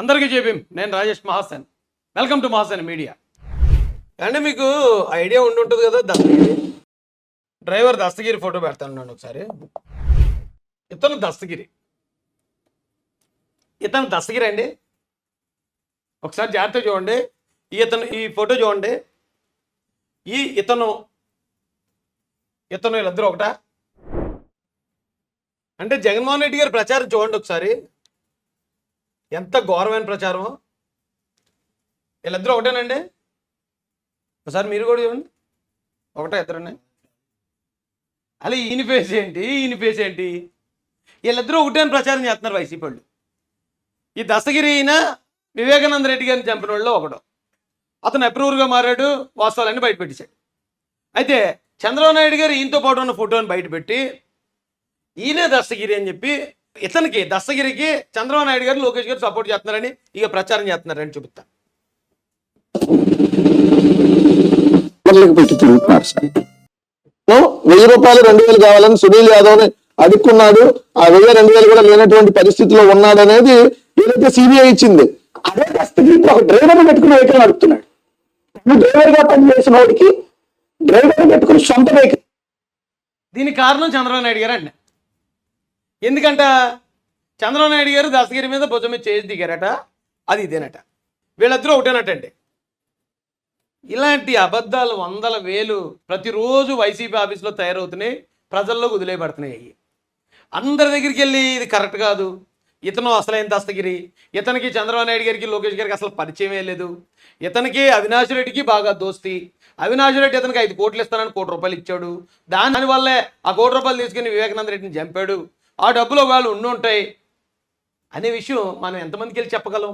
అందరికీ చెప్పి నేను Rajesh Mahasen. Welcome to Mahasen media. అంటే మీకు ఐడియా ఉండి ఉంటుంది కదా దస్తగిరి డ్రైవర్ దస్తగిరి ఫోటో పెడతాను ఒకసారి. ఇతను దస్తగిరి. ఇతను దస్తగిరి అండి. ఒకసారి జాగ్రత్తగా చూడండి. ఈ ఇతను ఈ ఫోటో చూడండి. ఈ ఇతను ఇతను వీళ్ళిద్దరు ఒకట? అంటే జగన్మోహన్ రెడ్డి గారి ప్రచారం చూడండి ఒకసారి. ఎంత ఘోరమైన ప్రచారం వీళ్ళిద్దరూ ఒకటేనండి? ఒకసారి మీరు కూడా చూడండి. ఒకటే ఇద్దరండి అలా ఈయన ఫేస్ ఏంటి? ఈయన ఫేస్ ఏంటి? వీళ్ళిద్దరూ ఒకటే అని ప్రచారం చేస్తున్నారు వైసీపీ వాళ్ళు? ఈ దస్తగిరి అయిన వివేకానంద రెడ్డి గారిని చంపిన వాళ్ళు ఒకడు. అతను అప్రూవర్గా మారాడు? వాస్తవాలన్నీ బయట పెట్టేశాడు. అయితే చంద్రబాబు నాయుడు గారు ఈయనతో పాటు ఉన్న ఫోటోని బయట పెట్టి ఈయనే దస్తగిరి అని చెప్పి ఇతనికి దస్తగిరికి చంద్రబాబు నాయుడు గారు లోకేష్ గారు సపోర్ట్ చేస్తున్నారని ఇక ప్రచారం చేస్తున్నారని చూపిస్తా. డాలర్లకు పెట్టి తిరుగుతున్నారు సార్. ను వెయ్యి రూపాయలు రెండు వేలు కావాలని సునీల్ యాదవ్ని అడుక్కున్నాడు. ఆ వెయ్యి రెండు వేలు కూడా లేనటువంటి పరిస్థితిలో ఉన్నాడు అనేది ఏదైతే సిబిఐ ఇచ్చింది అదే దస్తగిరి ఒక డ్రైవర్ పెట్టుకుని వెహికల్ నడుపుతున్నాడు నువ్వు డ్రైవర్గా పనిచేసిన వాడికి డ్రైవర్ పెట్టుకుని సొంత వెహికల్ దీనికి కారణం చంద్రబాబు నాయుడు గారు అండి. ఎందుకంట? చంద్రబాబు నాయుడు గారు దస్తగిరి మీద భుజం మీద చేసి దిగారట అది ఇదేనట. వీళ్ళిద్దరూ ఒకటేనటండి. ఇలాంటి అబద్ధాలు వందల వేలు ప్రతిరోజు వైసీపీ ఆఫీస్లో తయారవుతున్నాయి ప్రజల్లో వదిలేయబడుతున్నాయి అవి అందరి దగ్గరికి వెళ్ళి ఇది కరెక్ట్ కాదు. ఇతను అసలైన దస్తగిరి ఇతనికి చంద్రబాబు నాయుడు గారికి లోకేష్ గారికి అసలు పరిచయమే లేదు. ఇతనికి అవినాష్ రెడ్డికి బాగా దోస్తి. అవినాష్ రెడ్డి ఇతనికి ఐదు కోట్లు ఇస్తానని కోటి రూపాయలు ఇచ్చాడు. దాని వల్లే ఆ కోటి రూపాయలు తీసుకుని వివేకానంద రెడ్డిని చంపాడు. ఆ డబ్బులో వాళ్ళు ఉండి ఉంటాయి అనే విషయం మనం ఎంతమందికి వెళ్ళి చెప్పగలం?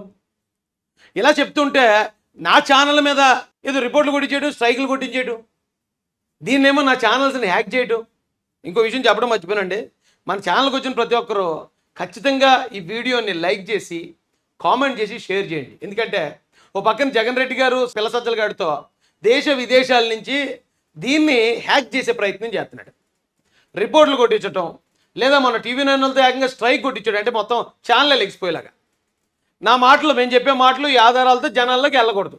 ఇలా చెప్తుంటే నా ఛానల్ మీద ఏదో రిపోర్ట్లు కొట్టించేయడం స్ట్రైకులు కొట్టించేయడం దీన్నేమో నా ఛానల్స్ని హ్యాక్ చేయడం ఇంకో విషయం చెప్పడం మర్చిపోయానండి. మన ఛానల్కి వచ్చిన ప్రతి ఒక్కరూ ఖచ్చితంగా ఈ వీడియోని లైక్ చేసి కామెంట్ చేసి షేర్ చేయండి. ఎందుకంటే ఓ పక్కన జగన్ రెడ్డి గారు పిల్లసజ్జల గారితో దేశ విదేశాల నుంచి దీన్ని హ్యాక్ చేసే ప్రయత్నం చేస్తున్నాడు. రిపోర్ట్లు కొట్టించటం లేదా మన టీవీ నైన్లతో ఏకంగా స్ట్రైక్ కొట్టించాడు. అంటే మొత్తం ఛానల్ ఎగిసిపోయేలాగా నా మాటలు మేము చెప్పే మాటలు ఈ ఆధారాలతో జనాల్లోకి వెళ్ళకూడదు.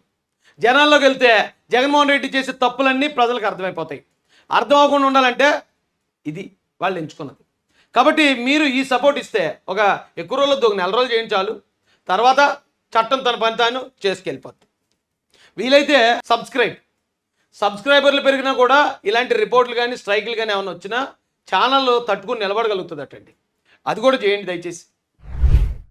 జనాల్లోకి వెళ్తే జగన్మోహన్ రెడ్డి చేసే తప్పులన్నీ ప్రజలకు అర్థమైపోతాయి. అర్థం అవ్వకుండా ఉండాలంటే ఇది వాళ్ళు ఎంచుకున్నది. కాబట్టి మీరు ఈ సపోర్ట్ ఇస్తే ఒక ఎక్కువ రోజులు ఒక నెల రోజులు చేయండి చాలు. తర్వాత చట్టం తన పని తాను చేసుకెళ్ళిపోద్ది. వీలైతే సబ్స్క్రైబ్ సబ్స్క్రైబర్లు పెరిగినా కూడా ఇలాంటి రిపోర్ట్లు కానీ స్ట్రైక్లు కానీ ఏమైనా వచ్చినా ఛానల్ తట్టుకుని నిలబడగలుగుతుంది అటండి అది కూడా చేయండి దయచేసి.